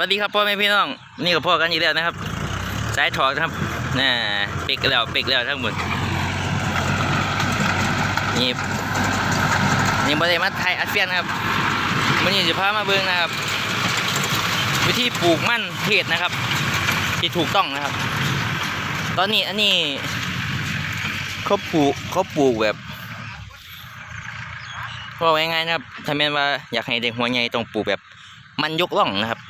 วัสดีครับพ่อแม่พี่น้อง นี่กับพ่อกันอีกแล้วนะครับ สายถอกนะครับน่าเปกแล้วเปกแล้วทั้งหมดนี่นี่บริมาไทยอัดเฟียนนะครับวันนี้จะพามาเบิ่งนะครับ วิธีปลูกมั่นเทศนะครับ ที่ถูกต้องนะครับ ตอนนี้อันนี้เขาปลูกเขาปลูกแบบว่าง่ายๆนะครับถ้าแม่นว่าอยากให้เด็กหัวใหญ่ต้องปลูกแบบมันยกล่องนะครับ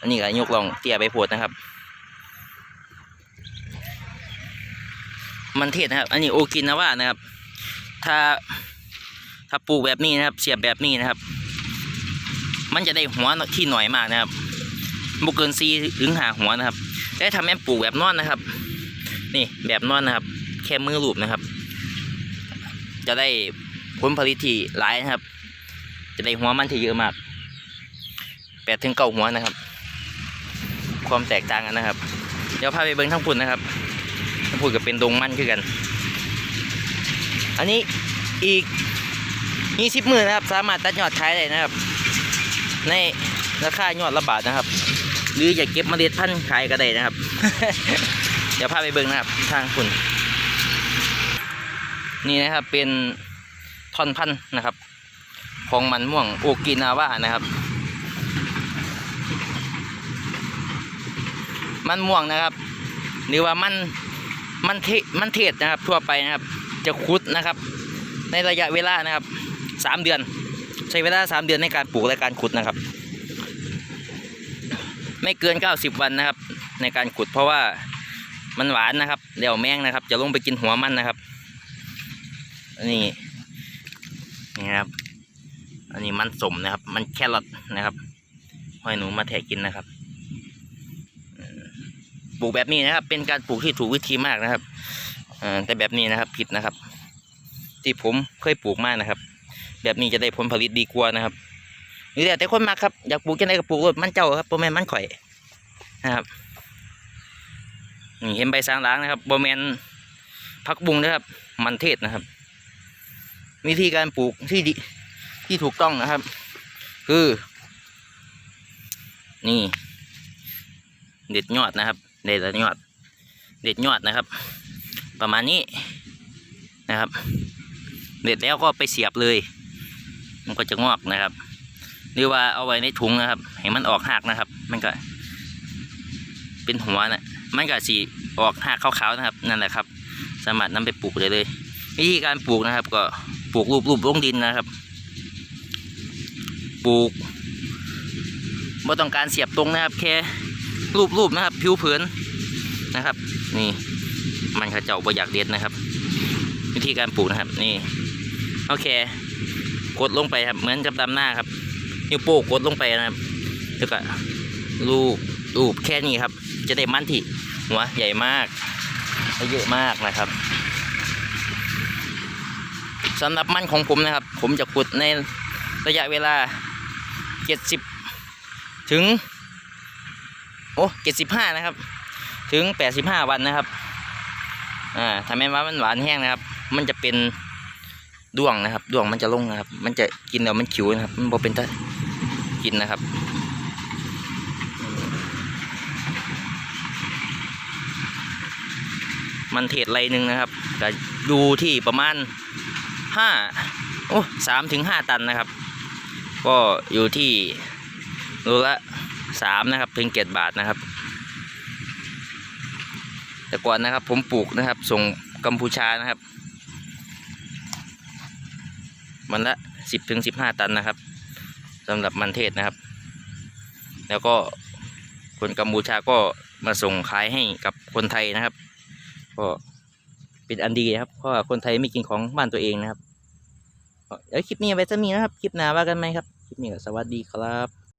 อันนี้ก็ยกลองเตี้ยไปโพดนะครับ มันเทศนะครับ อันนี้โอกินนะว่านะครับ ถ้าถ้าปลูกแบบนี้นะครับ เสียบแบบนี้นะครับ มันจะได้หัวที่หน่อยมากนะครับบุเกินซีถึงหาหัวนะครับแต่ถ้าแม่ปลูกแบบนอนนะครับ นี่แบบนอนนะครับ แค่มือลูบนะครับ จะได้ผลผลิตที่หลายนะครับ จะได้หัวมันที่เยอะมากแปดถึงเก้าหัวนะครับ ความแตกต่างกันนะครับ เดี๋ยวพาไปเบิ้งทั้งพุ่นนะครับทั้งพุ่นก็เป็นดงมั่นคือกัน อันนี้อีกยี่สิบมือนะครับ สามารถตัดยอดขายได้นะครับ ในราคายอดละบาทนะครับ หรืออยากเก็บเมล็ดพันธุ์ขายก็ได้นะครับ เดี๋ยวพาไปเบิ้งนะครับทางพุ่นนี่นะครับเป็นท่อนพันธุ์นะครับ ของมันม่วงโอกินาว่านะครับ มันม่วงนะครับ หรือว่ามันมันเทมันเทศนะครับ ทั่วไปนะครับ จะคุดนะครับ ในระยะเวลานะครับสามเดือน ใช้เวลาสามเดือนในการปลูกและการขุดนะครับ ไม่เกินเก้าสิบวันนะครับ ในการขุดเพราะว่ามันหวานนะครับเดี๋ยวแมงนะครับ จะลงไปกินหัวมันนะครับอันนี้นี่นะครับ อันนี้มันสมนะครับ มันแครอทนะครับหอยหนูมาแทะกินนะครับ ปลูกแบบนี้นะครับ เป็นการปลูกที่ถูกวิธีมากนะครับแต่แบบนี้นะครับผิดนะครับ ที่ผมเคยปลูกมากนะครับ แบบนี้จะได้ผลผลิตดีกว่านะครับนี่แต่แต่คนมากครับอยากปลูกจะได้ก็ปลูกรถมันเจ้าครับโบแมนมันข่อยนะครับนี่เห็นใบสางล้างนะครับโบแมนพักบุงนะครับ มันเทศนะครับ วิธีการปลูกที่ดีที่ถูกต้องนะครับ คือ นี่ เด็ดยอดนะครับ เด็ดยอด เด็ดยอดนะครับ ประมาณนี้นะครับ เด็ดแล้วก็ไปเสียบเลย มันก็จะงอกนะครับ หรือว่าเอาไว้ในถุงนะครับให้มันออกหักนะครับ มันก็เป็นหัวนะมันก็สีออกหักขาวๆนะครับ นั่นแหละครับ สามารถนำไปปลูกได้เลย วิธีการปลูกนะครับ ก็ปลูกรูปๆลงดินนะครับ ปลูกไม่ต้องการเสียบตรงนะครับแค่ รูปๆนะครับ ผิวเผินนะครับ นี่มันขาเจ้าบ่อยากเด็ดนะครับ วิธีการปลูกนะครับนี่โอเค กดลงไปครับ เหมือนกับดำหน้าครับนิ้วโป้งกดลงไปนะครับแล้วก็รูปรูปแค่นี้ครับ จะได้มันที่หัวใหญ่มากเยอะมากนะครับสำหรับมันของผมนะครับ ผมจะขุดในระยะเวลาเจ็ดสิบถึง โอ้เจ็ดสิบห้านะครับ ถึงแปดสิบห้าวันนะครับอ่าถ้าแม้ว่ามันหวานแห้งนะครับ มันจะเป็นด้วงนะครับด้วงมันจะลงนะครับ มันจะกินแล้วมันขิวนะครับ มันบ่เป็นตะกินนะครับมันเทศไรหนึ่งนะครับก็ดูที่ประมาณห้าโอ้สามถึงห้าตันนะครับ ก็อยู่ที่โลละ สามนะครับถึงเจ็ดบาทนะครับ แต่ก่อนนะครับผมปลูกนะครับ ส่งกัมพูชานะครับมันละสิบถึงสิบห้าตันนะครับสำหรับมันเทศนะครับ แล้วก็คนกัมพูชาก็มาส่งขายให้กับคนไทยนะครับ ก็เป็นอันดีนะครับ เพราะว่าคนไทยไม่กินของบ้านตัวเองนะครับเดี๋ยวคลิปนี้ไว้จะมีนะครับ คลิปหน้าว่ากันไหมครับ คลิปนี้สวัสดีครับ